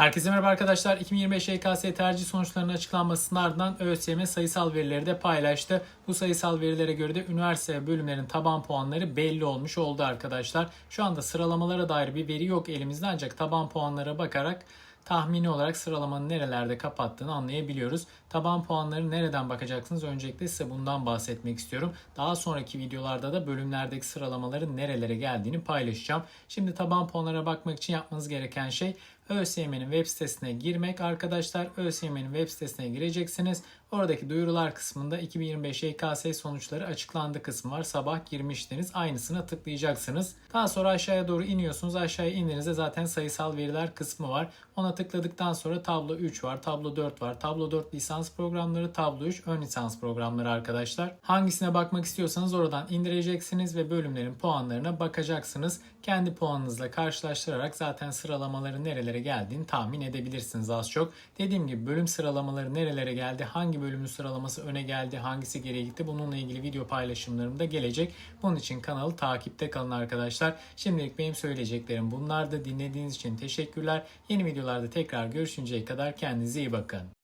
Herkese merhaba arkadaşlar. 2025 YKS tercih sonuçlarının açıklanmasının ardından ÖSYM sayısal verileri de paylaştı. Bu sayısal verilere göre de üniversite bölümlerin taban puanları belli olmuş oldu arkadaşlar. Şu anda sıralamalara dair bir veri yok elimizde ancak taban puanlara bakarak tahmini olarak sıralamanın nerelerde kapattığını anlayabiliyoruz. Taban puanları nereden bakacaksınız? Öncelikle size bundan bahsetmek istiyorum. Daha sonraki videolarda da bölümlerdeki sıralamaların nerelere geldiğini paylaşacağım. Şimdi taban puanlara bakmak için yapmanız gereken şey ÖSYM'nin web sitesine girmek arkadaşlar. ÖSYM'nin web sitesine gireceksiniz. Oradaki duyurular kısmında 2025 YKS sonuçları açıklandı kısmı var. Sabah girmiştiniz. Aynısına tıklayacaksınız. Daha sonra aşağıya doğru iniyorsunuz. Aşağıya indiğinizde zaten sayısal veriler kısmı var. Ona tıkladıktan sonra tablo 3 var, tablo 4 var. Tablo 4 lisans programları, tablo 3 ön lisans programları arkadaşlar. Hangisine bakmak istiyorsanız oradan indireceksiniz ve bölümlerin puanlarına bakacaksınız. Kendi puanınızla karşılaştırarak zaten sıralamaların nerelere geldiğini tahmin edebilirsiniz az çok. Dediğim gibi bölüm sıralamaları nerelere geldi, hangi bölümün sıralaması öne geldi, hangisi geriye gitti bununla ilgili video paylaşımlarım da gelecek. Bunun için kanalı takipte kalın arkadaşlar. Şimdilik benim söyleyeceklerim bunlardı. Dinlediğiniz için teşekkürler. Yeni videolarda tekrar görüşünceye kadar kendinize iyi bakın.